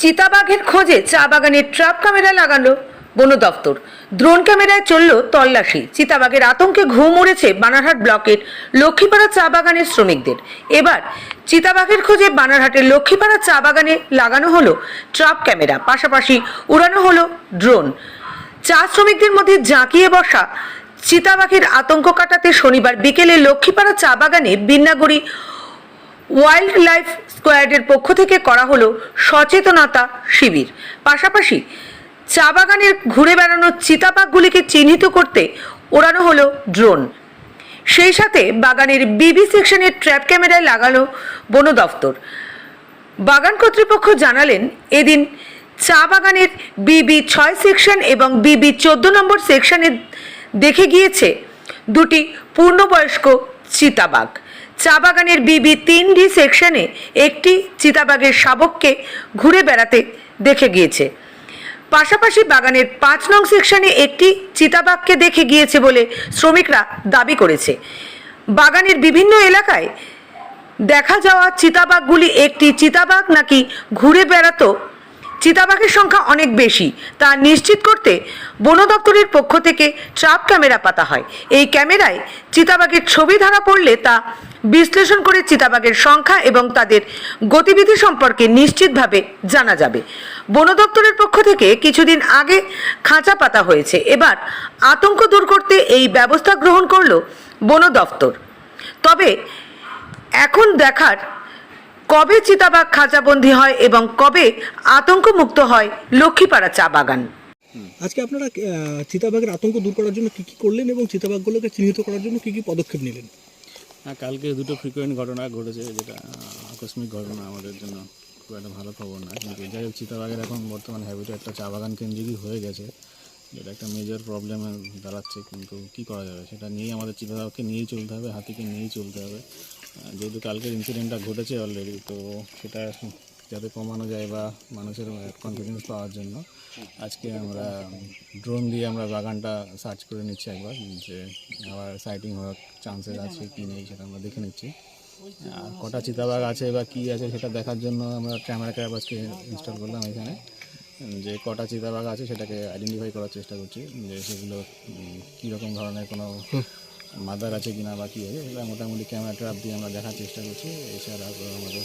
চিতাবাঘের খোঁজে চা বাগানে ট্রাপ ক্যামেরা লাগালো বন দপ্তর। ড্রোন ক্যামেরায় চলল তল্লাশি। চিতাবাঘের আতঙ্কে ঘুম উড়েছে বানারহাট ব্লকের লক্ষ্মীপাড়া চা বাগানের শ্রমিকদের। এবার চিতাবাঘের খোঁজে বানারহাটের লক্ষ্মীপাড়া চা বাগানে লাগানো হলো ট্রাপ ক্যামেরা। পাশাপাশি উড়ানো হলো ড্রোন। চা শ্রমিকদের মধ্যে জাঁকিয়ে বসা চিতাবাঘের আতঙ্ক কাটাতে শনিবার বিকেলে লক্ষ্মীপাড়া চা বাগানে বিন্নাগুড়ি ওয়াইল্ড লাইফ স্কোয়াডের পক্ষ থেকে করা হলো সচেতনতা শিবির। পাশাপাশি চা বাগানের ঘুরে বেড়ানো চিতাবাঘগুলিকে চিহ্নিত করতে ওড়ানো হলো ড্রোন। সেই সাথে বাগানের বিবি সেকশনের ট্র্যাপ ক্যামেরায় লাগানো বন দফতর। বাগান কর্তৃপক্ষ জানালেন, এদিন চা বাগানের বিবি ছয় সেকশন এবং বিবি চোদ্দ নম্বর সেকশনে দেখে গিয়েছে দুটি পূর্ণবয়স্ক চিতাবাঘ। চা বাগানের বিবি তিন ডি সেকশনে একটি চিতাবাঘের শাবককে ঘুরে বেড়াতে দেখে গিয়েছে। পাশাপাশি বাগানের পাঁচ নং সেকশনে একটি চিতাবাঘকে দেখে গিয়েছে বলে শ্রমিকরা দাবি করেছে। বাগানের বিভিন্ন এলাকায় দেখা যাওয়া চিতাবাঘগুলি একটি চিতাবাঘ নাকি ঘুরে বেড়াতো চিতাবাঘের সংখ্যা অনেক বেশি। তা নিশ্চিত করতে বন দপ্তরের পক্ষ থেকে ট্রাপ ক্যামেরা পাতা হয়। এই ক্যামেরায় চিতাবাঘের ছবি ধরা পড়লে তা বিশ্লেষণ করে চিতাবাঘের সংখ্যা এবং তাদের গতিবিধি সম্পর্কে নিশ্চিতভাবে জানা যাবে। বন দপ্তরের পক্ষ থেকে কিছুদিন আগে খাঁচা পাতা হয়েছে। এবার আতঙ্ক দূর করতে এই ব্যবস্থা গ্রহণ করল বন দপ্তর। তবে এখন দেখার কবে চিতাবাঘ খাঁচাবন্দি হয় এবং কবে আতঙ্কমুক্ত হয় লক্ষ্মীপাড়া চা বাগান? আজকে আপনারা চিতাবাঘের আতঙ্ক দূর করার জন্য কি কি করলেন এবং চিতাবাঘগুলোকে চিহ্নিত করার জন্য কি কি পদক্ষেপ নিলেন? হ্যাঁ কালকে দুটো ফ্রিকোয়েন্ট ঘটনা ঘটেছে যেটা আকস্মিক ঘটনা আমাদের জন্য খুব একটা ভালো খবর না কিন্তু যাই হোক চিতাবাঘের এখন বর্তমান হ্যাবিট একটা চা বাগান কেন্দ্রিকই হয়ে গেছে। যেটা একটা মেজর প্রবলেমে দাঁড়াচ্ছে, কিন্তু কী করা যাবে? সেটা নিয়েই আমাদের চিতাবাঘকে নিয়েই চলতে হবে, হাতিকে নিয়েই চলতে হবে। যেহেতু কালকের ইনসিডেন্টটা ঘটেছে অলরেডি তো সেটা যাতে কমানো যায় বা মানুষের কনফিডেন্স পাওয়ার জন্য, আজকে আমরা ড্রোন দিয়ে আমরা বাগানটা সার্চ করে নিচ্ছি একবার, যে আবার সাইটিং হওয়ার চান্সেস আছে কি নেই সেটা আমরা দেখে নিচ্ছি। কটা চিতাবাঘ আছে বা কি আছে সেটা দেখার জন্য আমরা ক্যামেরা ক্যাব আজকে ইনস্টল করলাম এখানে। যে কটা চিতাবাঘ আছে সেটাকে আইডেন্টিফাই করার চেষ্টা করছি যে সেগুলো কীরকম ধরনের কোনো মাদার আছে কিনা বা কী আছে সেটা মোটামুটি ক্যামেরা ট্র্যাপ দিয়ে আমরা দেখার চেষ্টা করছি এছাড়া আমাদের